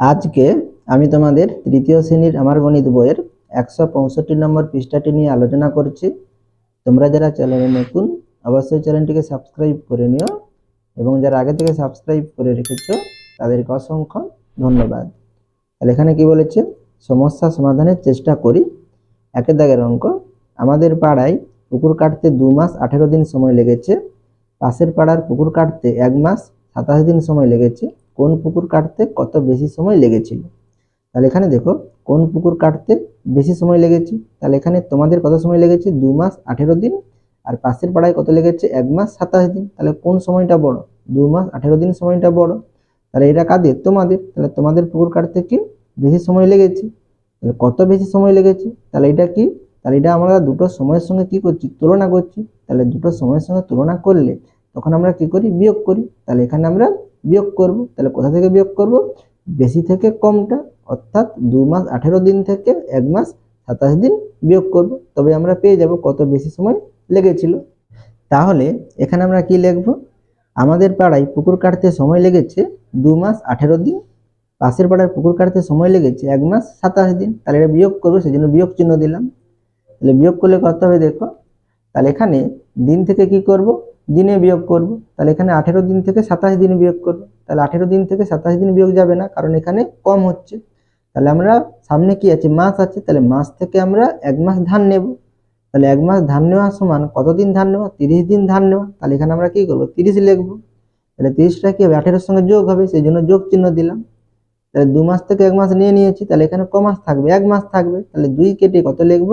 আজকে আমি তোমাদের তৃতীয় শ্রেণির আমার গণিত বইয়ের একশো পঁয়ষট্টি নম্বর পৃষ্ঠাটি নিয়ে আলোচনা করছি। তোমরা যারা চ্যানেলে নতুন, অবশ্যই চ্যানেলটিকে সাবস্ক্রাইব করে নিও এবং যারা আগে থেকে সাবস্ক্রাইব করে রেখেছো, তাদেরকে অসংখ্য ধন্যবাদ। তাহলে এখানে কি বলেছে? সমস্যা সমাধানের চেষ্টা করি। একের দাগের অঙ্ক, আমাদের পাড়ায় পুকুর কাটতে দু মাস আঠেরো দিন সময় লেগেছে, পাশের পাড়ার পুকুর কাটতে এক মাস সাতাশ দিন সময় লেগেছে কোন পুকুর কাটতে কত বেশি সময় লেগেছিল? তাহলে এখানে দেখো, কোন পুকুর কাটতে বেশি সময় লেগেছে? তাহলে এখানে তোমাদের কত সময় লেগেছে? দু মাস আঠেরো দিন। আর পাশের পাড়ায় কত লেগেছে? এক মাস সাতাশ দিন। তাহলে কোন সময়টা বড়? দু মাস আঠেরো দিন সময়টা বড়। তাহলে এটা কাদের? তোমাদের। তাহলে তোমাদের পুকুর কাটতে কি বেশি সময় লেগেছে? তাহলে কত বেশি সময় লেগেছে? তাহলে এটা কি? তাহলে এটা আমরা দুটো সময়ের সঙ্গে কি করছি? তুলনা করছি। তাহলে দুটো সময়ের সঙ্গে তুলনা করলে তখন আমরা কি করি? বিয়োগ করি। তাহলে এখানে আমরা বিয়োগ করব, তাহলে কোথা থেকে বিয়োগ করব? বেশি থেকে কমটা, অর্থাৎ দু মাস আঠেরো দিন থেকে এক মাস সাতাশ দিন বিয়োগ করব। তবে আমরা পেয়ে যাব কত বেশি সময় লেগেছিল। তাহলে এখানে আমরা কি লিখব? আমাদের পাড়ায় পুকুর কাটতে সময় লেগেছে দু মাস আঠেরো দিন, পাশের পাড়ায় পুকুর কাটতে সময় লেগেছে এক মাস সাতাশ দিন, তাহলে এটা বিয়োগ করব সেই জন্য বিয়োগ চিহ্ন দিলাম। তাহলে বিয়োগ করলে কত হবে দেখো? তাহলে এখানে দিন থেকে কি করব? দিনে বিয়োগ করব। তাহলে এখানে আঠেরো দিন থেকে সাতাশ দিন বিয়োগ করব। তাহলে আঠেরো দিন থেকে সাতাশ দিন বিয়োগ যাবে না, কারণ এখানে কম হচ্ছে। তাহলে আমরা সামনে কি আছে? মাস আছে। তাহলে মাস থেকে আমরা এক মাস ধান নেব। তাহলে এক মাস ধান নেওয়া সমান কতদিন ধান নেওয়া তিরিশ দিন ধান নেওয়া তাহলে এখানে আমরা কি করব? তিরিশ লিখব। তাহলে তিরিশটা কি হবে? আঠেরোর সঙ্গে যোগ হবে, সেই জন্য যোগ চিহ্ন দিলাম। তাহলে দু মাস থেকে এক মাস নিয়ে নিয়েছি। তাহলে এখানে ক মাস থাকবে? এক মাস থাকবে। তাহলে দুই কেটে কত লিখব?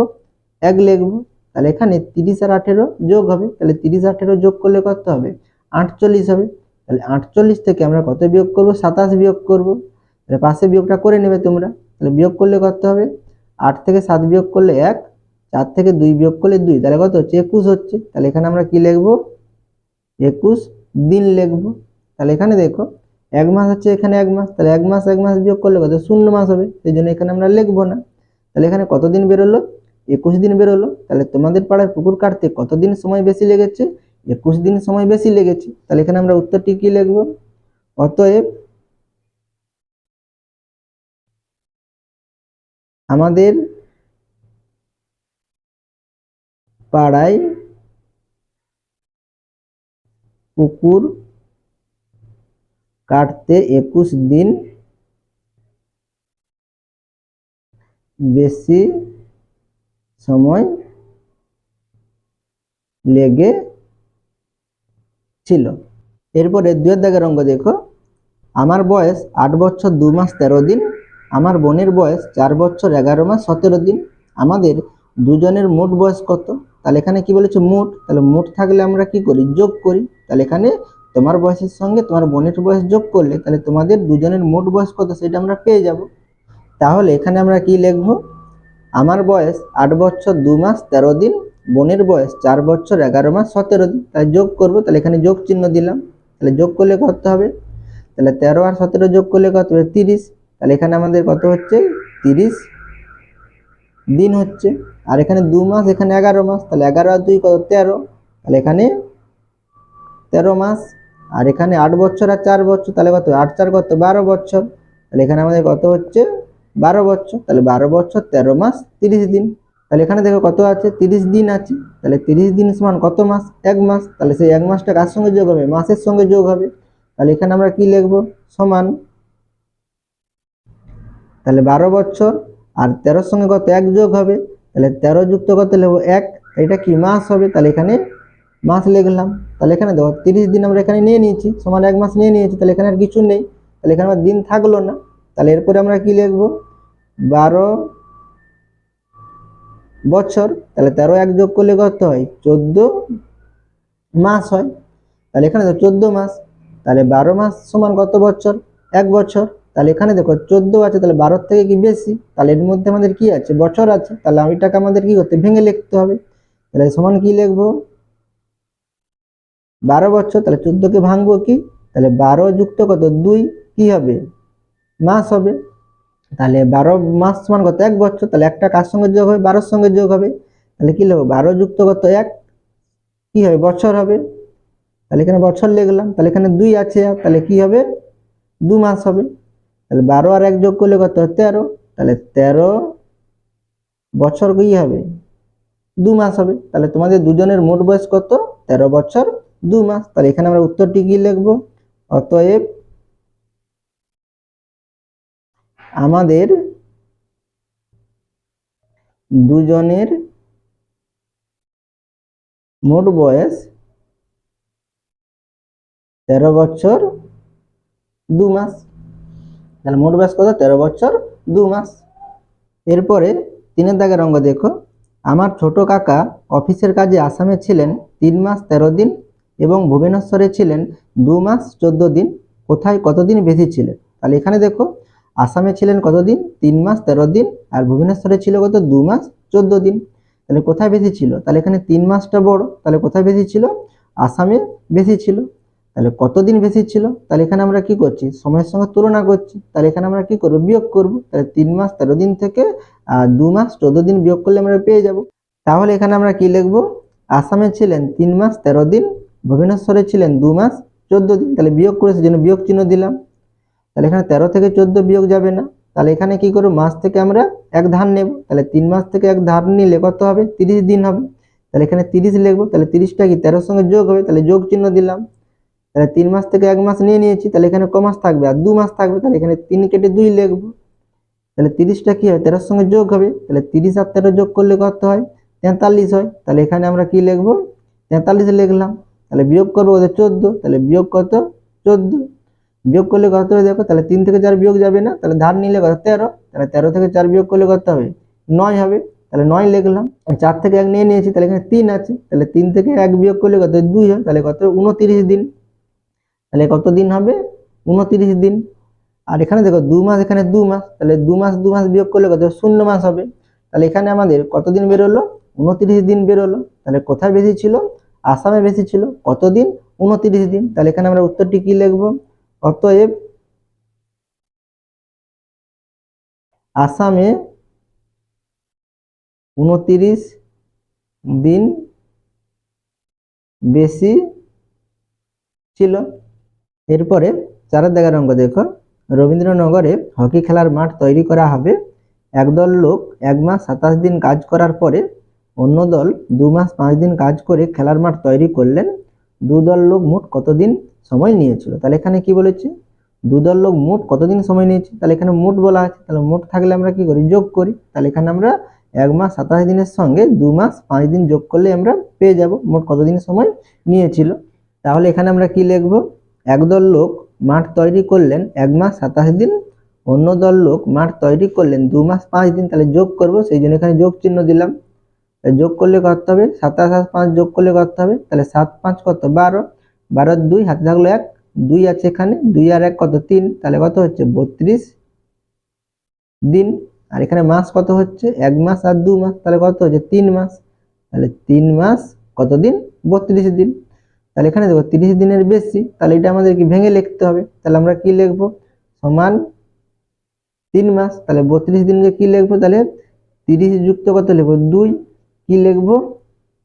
এক লিখব। তাহলে এখানে তিরিশ আর আঠেরো যোগ হবে, তাহলে তিরিশ আঠেরো যোগ করলে কত হবে? আটচল্লিশ হবে। তাহলে আটচল্লিশ থেকে আমরা কত বিয়োগ করব? সাতাশ বিয়োগ করব। তাহলে পাশে বিয়োগটা করে নেবে তোমরা। তাহলে বিয়োগ করলে কত হবে? আট থেকে সাত বিয়োগ করলে এক, চার থেকে দুই বিয়োগ করলে দুই। তাহলে কত হচ্ছে? একুশ হচ্ছে। তাহলে এখানে আমরা কি লিখব? একুশ দিন লিখব। তাহলে এখানে দেখো, এক মাস হচ্ছে এখানে এক মাস। তাহলে এক মাস এক মাস বিয়োগ করলে কত? শূন্য মাস হবে। সেই জন্য এখানে আমরা লিখব না। তাহলে এখানে কত দিন বেরোলো? একুশ দিন বেরোলো তাহলে তোমাদের পাড়ায় পুকুর কাটতে কতদিন সময় বেশি লেগেছে? একুশ দিন সময় বেশি লেগেছে, তাহলে এখানে আমরা উত্তরটি কি লিখব? অতএব আমাদের পাড়ায় পুকুর কাটতে একুশ দিন বেশি সময় লেগে ছিল। এরপরে দুয়ের দাগের অঙ্ক দেখো। আমার বয়স আট বছর দু মাস তেরো দিন, আমার বোনের বয়স চার বছর এগারো মাস সতেরো দিন। আমাদের দুজনের মোট বয়স কত? তাহলে এখানে কি বলেছে মোট? তাহলে মোট থাকলে আমরা কি করি? যোগ করি। তাহলে এখানে তোমার বয়সের সঙ্গে তোমার বোনের বয়স যোগ করলে তাহলে তোমাদের দুজনের মোট বয়স কত? সেটা আমরা পেয়ে যাব। তাহলে এখানে আমরা কি লিখব? আমার বয়স আট বছর দু মাস তেরো দিন, বোনের বয়স চার বছর এগারো মাস সতেরো দিন। তাই যোগ করব, তাহলে এখানে যোগ চিহ্ন দিলাম। তাহলে যোগ করলে কত হবে? তাহলে তেরো আর সতেরো যোগ করলে কত হবে? তিরিশ। তাহলে এখানে আমাদের কত হচ্ছে? তিরিশ দিন হচ্ছে। আর এখানে দু মাস, এখানে এগারো মাস, তাহলে এগারো আর দুই কত? তেরো। তাহলে এখানে তেরো মাস। আর এখানে আট বছর আর চার বছর, তাহলে কত? আট চার কত? বারো বছর। তাহলে এখানে আমাদের কত হচ্ছে? বারো বছর, তাহলে বারো বছর, তেরো মাস, তিরিশ দিন। তাহলে এখানে দেখো কত আছে? তিরিশ দিন আছে। তাহলে তিরিশ দিন সমান কত মাস? এক মাস। তাহলে সেই এক মাসটা কার সঙ্গে যোগ হবে? মাসের সঙ্গে যোগ হবে। তাহলে এখানে আমরা কি লিখব? সমান। তাহলে বারো বছর আর তেরোর সঙ্গে কত? এক যোগ হবে। তাহলে তেরো যুক্ত কত লিখব? এক। এটা কি মাস হবে? তাহলে এখানে মাস লিখলাম। তাহলে এখানে দেখো, তিরিশ দিন আমরা এখানে নিয়ে নিয়েছি। সমান এক মাস নিয়ে নিয়েছি। তাহলে এখানে আর কিছু নেই। তাহলে এখানে আমার দিন থাকল না। তাহলে এরপরে আমরা কি লিখব? বারো বছর, তাহলে তেরো এক যোগ করলে কত হয়? চোদ্দ মাস হয়। তাহলে এখানে তো চোদ্দ মাস, তাহলে বারো মাস সমান কত বছর? এক বছর। তাহলে এখানে দেখো চোদ্দ আছে, তাহলে বারোর থেকে কি বেশি? তাহলে এর মধ্যে আমাদের কি আছে? বছর আছে। তাহলে ওইটাকে আমাদের কি করতে ভেঙে লিখতে হবে। তাহলে সমান কি লিখব? বারো বছর, তাহলে চোদ্দকে ভাঙবো কি? তাহলে বারো যুক্ত কত? দুই। কি হবে? মাস হবে। তাহলে বারো মাস সমান কত এক বছর, তাহলে একটা কার সঙ্গে যোগ হবে? বারোর সঙ্গে যোগ হবে। তাহলে কী লিখব বারো যুক্ত কত এক, কি হবে? বছর হবে। তাহলে এখানে বছর লিখলাম তাহলে এখানে দুই আছে। তাহলে কি হবে? দু মাস হবে। তাহলে বারো আর এক যোগ করলে কত? তেরো। তাহলে তেরো বছর কি হবে? দু মাস হবে। তাহলে তোমাদের দুজনের মোট বয়স কত? তেরো বছর দু মাস। তাহলে এখানে আমরা উত্তরটি কি লিখব? অতএব আমাদের দুজনের মোট বয়স তেরো বছর দু মাস। তাহলে মোট বয়স কত? তেরো বছর দু মাস। এরপরে তিনের দাগের অঙ্গ দেখো। আমার ছোট কাকা অফিসের কাজে আসামে ছিলেন তিন মাস তেরো দিন এবং ভুবনেশ্বরে ছিলেন দু মাস চোদ্দ দিন। কোথায় কতদিন বেশি ছিলেন? তাহলে এখানে দেখো আসামে ছিলেন কতদিন? তিন মাস, তেরো দিন, আর ভুবনেশ্বরে ছিল কত? দু মাস, চোদ্দ দিন। তাহলে কোথায় বেশি ছিল? তাহলে এখানে তিন মাসটা বড়। তাহলে কোথায় বেশি ছিল? আসামে বেশি ছিল। তাহলে কতদিন বেশি ছিল? তাহলে এখানে আমরা কি করছি? সময়ের সঙ্গে তুলনা করছি। তাহলে এখানে আমরা কি করব? বিয়োগ করব। তাহলে তিন মাস, তেরো দিন থেকে দু মাস, চোদ্দ দিন বিয়োগ করলে আমরা পেয়ে যাব। তাহলে এখানে আমরা কি লিখব? আসামে ছিলেন তিন মাস, তেরো দিন, ভুবনেশ্বরে ছিলেন দু মাস, চোদ্দ দিন। তাহলে বিয়োগ করে সেজন্য বিয়োগ চিহ্ন দিলাম। তাহলে এখানে তেরো থেকে চোদ্দ বিয়োগ যাবে না। তাহলে এখানে কি করব? মাস থেকে আমরা এক ধার নেব। তাহলে তিন মাস থেকে এক ধার নিলে কত হবে? তিরিশ দিন হবে। তাহলে এখানে তিরিশ লিখব। তাহলে তিরিশটা কি? তেরোর সঙ্গে যোগ হবে। তাহলে যোগ চিহ্ন দিলাম। তাহলে তিন মাস থেকে এক মাস নিয়ে নিয়েছি। তাহলে এখানে ক মাস থাকবে? আর দু মাস থাকবে। তাহলে এখানে তিন কেটে দুই লিখব। তাহলে তিরিশটা কী হয়? তেরোর সঙ্গে যোগ হবে। তাহলে তিরিশ আর তেরো যোগ করলে কত হয়? তেতাল্লিশ হয়। তাহলে এখানে আমরা কি লিখব? তেতাল্লিশ লিখলাম। তাহলে বিয়োগ করব ওদের চোদ্দ। তাহলে বিয়োগ কত? চোদ্দ। বিয়োগ করলে কত হবে দেখো? তাহলে তিন থেকে চার বিয়োগ যাবে না। তাহলে ধার নিলে কত? তেরো। তাহলে তেরো থেকে চার বিয়োগ করলে কত হবে? নয় হবে। তাহলে নয় লিখলাম। চার থেকে এক নিয়ে নিয়েছি, তাহলে এখানে তিন আছে। তাহলে তিন থেকে এক বিয়োগ করলে কত? দুই হয়। তাহলে কত? উনতিরিশ দিন। তাহলে কত দিন হবে? উনতিরিশ দিন। আর এখানে দেখো, দু মাস, এখানে দু মাস। তাহলে দু মাস দু মাস বিয়োগ করলে কত? শূন্য মাস হবে। তাহলে এখানে আমাদের কতদিন বেরোলো? উনতিরিশ দিন বেরোলো। তাহলে কোথায় বেশি ছিল? আসামে বেশি ছিল। কতদিন উনতিরিশ দিন। তাহলে এখানে আমরা উত্তরটি কি লিখব? অতএব আসামে উনতিরিশ দিন বেশি ছিল। এরপরে চারের দেখার অঙ্ক দেখো। রবীন্দ্রনগরে হকি খেলার মাঠ তৈরি করা হবে। একদল লোক এক মাস সাতাশ দিন কাজ করার পরে অন্য দল দু মাস পাঁচ দিন কাজ করে খেলার মাঠ তৈরি করলেন। দু দল লোক মোট কতদিন সময় নিয়েছিল। তাহলে এখানে কি বলেছে? দুদল লোক মোট কতদিন সময় নিয়েছে? তাহলে এখানে মোট বলা আছে। তাহলে মোট থাকলে আমরা কি করি? যোগ করি। তাহলে এখানে আমরা এক মাস সাতাশ দিনের সঙ্গে দু মাস পাঁচ দিন যোগ করলে আমরা পেয়ে যাব। মোট কতদিন সময় নিয়েছিল? তাহলে এখানে আমরা কি লিখব? একদল লোক মাঠ তৈরি করলেন এক মাস সাতাশ দিন, অন্য দল লোক মাঠ তৈরি করলেন দু মাস পাঁচ দিন। তাহলে যোগ করব, সেই জন্য এখানে যোগ চিহ্ন দিলাম। যোগ করলে করতে হবে? সাতাশ পাঁচ যোগ করলে করতে হবে? তাহলে সাত পাঁচ কত? বারো। বারো দুই, হাতে থাকল এক, দুই আছে এখানে, দুই আর এক কত? তিন। তাহলে কত হচ্ছে? বত্রিশ দিন। আর এখানে মাস কত হচ্ছে? এক মাস আর দু মাস, তাহলে কত হচ্ছে? তিন মাস। তাহলে তিন মাস কত দিন? বত্রিশ দিন। তাহলে এখানে দেখো, তিরিশ দিনের বেশি, তাহলে এটা আমাদেরকে ভেঙে লিখতে হবে? তাহলে আমরা কি লিখব? সমান তিন মাস, তাহলে বত্রিশ দিনকে কি লিখব? তাহলে তিরিশ যুক্ত কত লিখব? দুই। কি লিখব?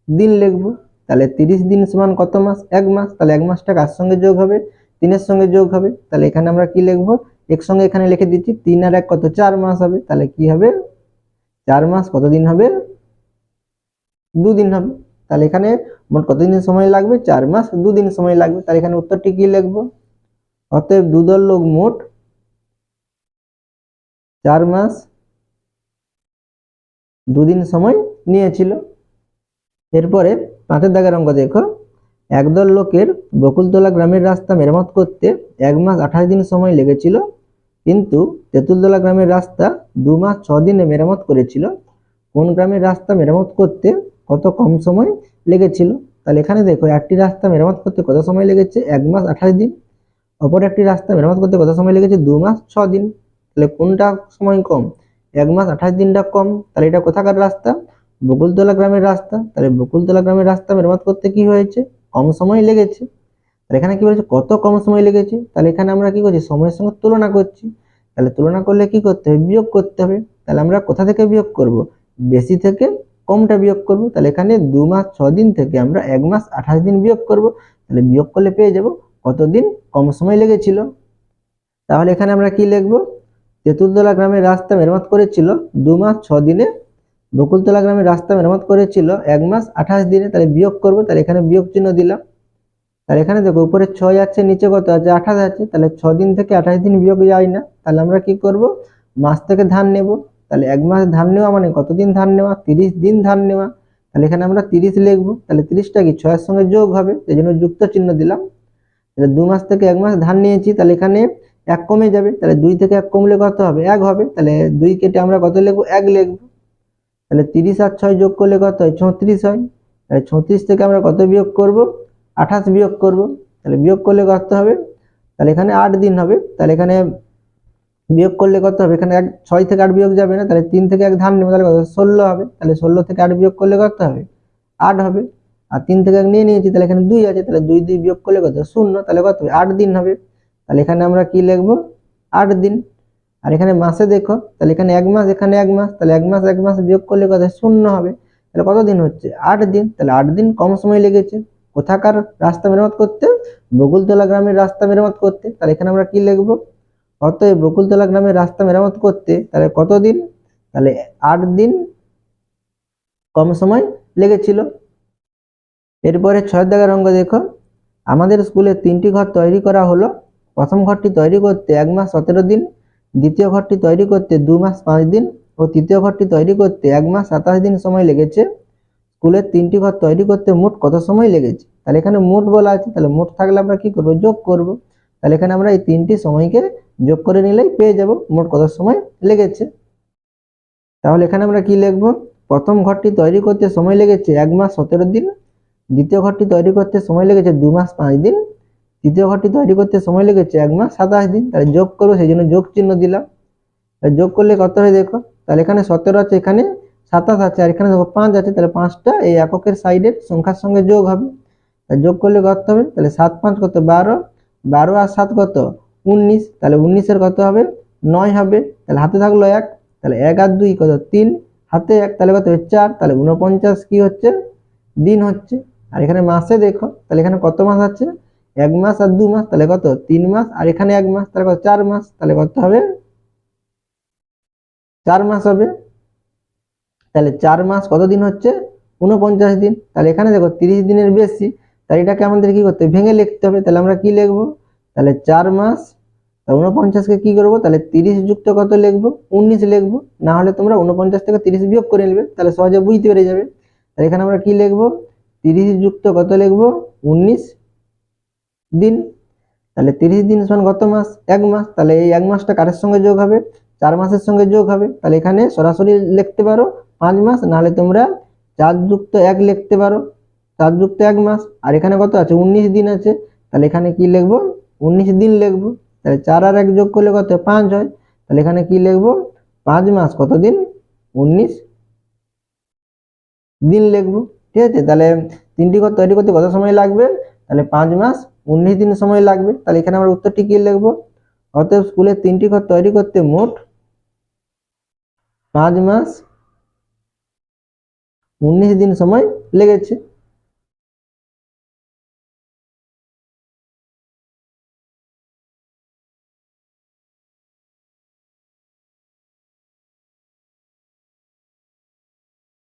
দিন লিখব। তাহলে তিরিশ দিন সমান কত মাস? এক মাস। তাহলে এক মাসটা কার সঙ্গে যোগ হবে? তিনের সঙ্গে যোগ হবে। তাহলে এখানে আমরা কি লিখব? একসঙ্গে এখানে লিখে দিচ্ছি, তিন আর এক কত? চার মাস হবে। তাহলে কি হবে? চার মাস কতদিন হবে? দুদিন হবে। তাহলে এখানে মোট কতদিন সময় লাগবে? চার মাস দুদিন সময় লাগবে। তাহলে এখানে উত্তরটি কি লিখব? অতএব দুদল লোক মোট চার মাস দুদিন সময় নিয়েছিল। এরপরে পাঁচের দাগের অঙ্ক দেখো। একদল লোকের বকুলতলা গ্রামের রাস্তা মেরামত করতে এক মাস আঠাশ দিন সময় লেগেছিল, কিন্তু তেঁতুলতলা গ্রামের রাস্তা দু মাস ছ দিনে মেরামত করেছিল। কোন গ্রামের রাস্তা মেরামত করতে কত কম সময় লেগেছিল? তাহলে এখানে দেখো, একটি রাস্তা মেরামত করতে কত সময় লেগেছে? এক মাস আঠাশ দিন। অপর একটি রাস্তা মেরামত করতে কত সময় লেগেছে? দু মাস ছ দিন। তাহলে কোনটা সময় কম? এক মাস আঠাশ দিনটা কম। তাহলে এটা কোথাকার রাস্তা? বকুলতলা গ্রামের রাস্তা। তাহলে বকুলতলা গ্রামের রাস্তা মেরামত করতে কি হয়েছে? কম সময় লেগেছে। তাহলে এখানে কি বলেছে? কত কম সময় লেগেছে? তাহলে এখানে আমরা কি করছি? সময়ের সঙ্গে তুলনা করছি। তাহলে তুলনা করলে কি করতে হবে? বিয়োগ করতে হবে। তাহলে আমরা কোথা থেকে বিয়োগ করব? বেশি থেকে কমটা বিয়োগ করব। তাহলে এখানে দু মাস, ছ দিন থেকে আমরা এক মাস, আঠাশ দিন বিয়োগ করব। তাহলে বিয়োগ করলে পেয়ে যাব কতদিন? কম সময় লেগেছিল। তাহলে এখানে আমরা কি লিখব? তেঁতুলতলা গ্রামের রাস্তা মেরামত করেছিল দু মাস, ছ দিনে বকুলতলা গ্রামের রাস্তা মেরামত করেছিল এক মাস আঠাশ দিনে, তাহলে বিয়োগ করব, তাহলে এখানে বিয়োগ চিহ্ন দিলাম। তাহলে এখানে দেখো, উপরে ছয় আছে, নিচে কত আছে? আঠাশ আছে, তাহলে ছ দিন থেকে আঠাশ দিন বিয়োগ যায় না। তাহলে আমরা কি করব? মাস থেকে ধান নেব। তাহলে এক মাস ধান নেওয়া মানে কতদিন ধান নেওয়া? তিরিশ দিন ধান নেওয়া। তাহলে এখানে আমরা তিরিশ লিখব। তাহলে তিরিশটা কি? ছয়ের সঙ্গে যোগ হবে, সেই জন্য যুক্ত চিহ্ন দিলাম। তাহলে দু মাস থেকে এক মাস ধান নিয়েছি, তাহলে এখানে এক কমে যাবে। তাহলে দুই থেকে এক কমলে কত হবে? এক হবে। তাহলে দুই কেটে আমরা কত লিখব? এক লিখব। তাহলে তিরিশ আর ছয় যোগ করলে কত হয়? ছত্রিশ হয়। তাহলে ছত্রিশ থেকে আমরা কত বিয়োগ করব? আঠাশ বিয়োগ করব। তাহলে বিয়োগ করলে কত হবে? তাহলে এখানে আট দিন হবে। তাহলে এখানে বিয়োগ করলে কত হবে? এখানে এক, ছয় থেকে আট বিয়োগ যাবে না। তাহলে তিন থেকে এক ধান নেব। তাহলে কত? ষোলো হবে। তাহলে ষোলো থেকে আট বিয়োগ করলে কত হবে? আট হবে। আর তিন থেকে এক নিয়ে নিয়েছি, তাহলে এখানে দুই আছে। তাহলে দুই দুই বিয়োগ করলে কত? শূন্য। তাহলে কত হবে? আট দিন হবে। তাহলে এখানে আমরা কি লিখব? আট দিন। আর এখানে মাসে দেখো, তাহলে এখানে এক মাস, এখানে এক মাস, তাহলে এক মাস এক মাস বিয়োগ করলে কত শূন্য হবে। তাহলে কত দিন হচ্ছে? আট দিন। তাহলে আট দিন কম সময় লেগেছে। কোথাকার রাস্তা মেরামত করতে? বকুলতলা গ্রামের রাস্তা মেরামত করতে। তাহলে এখানে আমরা কি লিখব? অতএব বকুলতলা গ্রামের রাস্তা মেরামত করতে, তাহলে কতদিন তাহলে আট দিন কম সময় লেগেছিল। এরপরে ছয় দাগের অঙ্ক দেখো। আমাদের স্কুলে তিনটি ঘর তৈরি করা হলো। প্রথম ঘরটি তৈরি করতে এক মাস সতেরো দিন দ্বিতীয় ঘরটি তৈরি করতে দু মাস পাঁচ দিন ও তৃতীয় ঘরটি তৈরি করতে এক মাস সাতাশ দিন সময় লেগেছে। স্কুলের তিনটি ঘর তৈরি করতে মোট কত সময় লেগেছে? তাহলে এখানে মোট বলা আছে, তাহলে মোট থাকলে আমরা কি করব? যোগ করব। তাহলে এখানে আমরা এই তিনটি সময়কে যোগ করে নিলেই পেয়ে যাব, মোট কত সময় লেগেছে? তাহলে এখানে আমরা কি লিখব? প্রথম ঘরটি তৈরি করতে সময় লেগেছে এক মাস সতেরো দিন, দ্বিতীয় ঘরটি তৈরি করতে সময় লেগেছে দু মাস পাঁচ দিন তৃতীয় ঘরটি তৈরি করতে সময় লেগেছে এক মাস সাতাশ দিন। তাহলে যোগ করব, সেই জন্য যোগ চিহ্ন দিলাম। যোগ করলে কত হয় দেখো? তাহলে এখানে সতেরো আছে, এখানে সাতাশ আছে, আর এখানে পাঁচ আছে, তাহলে পাঁচটা এই এককের সাইডের সংখ্যার সঙ্গে যোগ হবে। যোগ করলে কত হবে? তাহলে সাত পাঁচ কত? বারো। বারো আর সাত কত? উনিশ। তাহলে উনিশের কত হবে? নয় হবে। তাহলে হাতে থাকল এক। তাহলে এক আর দুই কত? তিন। হাতে এক, তাহলে কত হবে? চার। তাহলে উনপঞ্চাশ কি হচ্ছে? দিন হচ্ছে। আর এখানে মাসে দেখো, তাহলে এখানে কত মাস আছে? এক মাস আর দু মাস, তাহলে কত? তিন মাস, আর এখানে এক মাস, তাহলে কত? চার মাস, তাহলে কত হবে? চার মাস হবে। তাহলে চার মাস কত দিন হচ্ছে? উনপঞ্চাশ দিন। তাহলে এখানে দেখো, তিরিশ দিনের বেশি, তাহলে এটাকে আমাদের কি করতে? ভেঙে লিখতে হবে। তাহলে আমরা কি লিখব? তাহলে চার মাস উনপঞ্চাশকে কি করব? তাহলে তিরিশ যুক্ত কত লিখব? উনিশ লিখব। না হলে তোমরা উনপঞ্চাশ থেকে তিরিশ বিয়োগ করে নেবে, তাহলে সহজে বুঝতে পেরে যাবে। তাহলে এখানে আমরা কি লিখব? তিরিশ যুক্ত কত লিখব? উনিশ। দিন, তাহলে তিরিশ দিন সমান কত মাস? এক মাস। তাহলে এই এক মাসটা কারের সঙ্গে যোগ হবে? চার মাসের সঙ্গে যোগ হবে? তাহলে এখানে সরাসরি লিখতে পারো পাঁচ মাস, নাহলে তোমরা চার যুক্ত এক লিখতে পারো। চার যুক্ত এক মাস। আর এখানে কত আছে? উনিশ দিন আছে। তাহলে এখানে কি লিখব? উনিশ দিন লিখব। তাহলে চার আর এক যোগ করলে কত? পাঁচ হয়। তাহলে এখানে কি লিখব? পাঁচ মাস। কত দিন? উনিশ দিন লিখব। ঠিক আছে? তাহলে তিনটি ঘর তৈরি করতে কত সময় লাগবে? তাহলে পাঁচ মাস উনিশ দিন সময় লাগবে। তাহলে এখানে আমরা উত্তরটি কি লিখব? অতএব স্কুলের তিনটি ঘর তৈরি করতে মোট পাঁচ মাস উনিশ দিন সময় লেগেছে।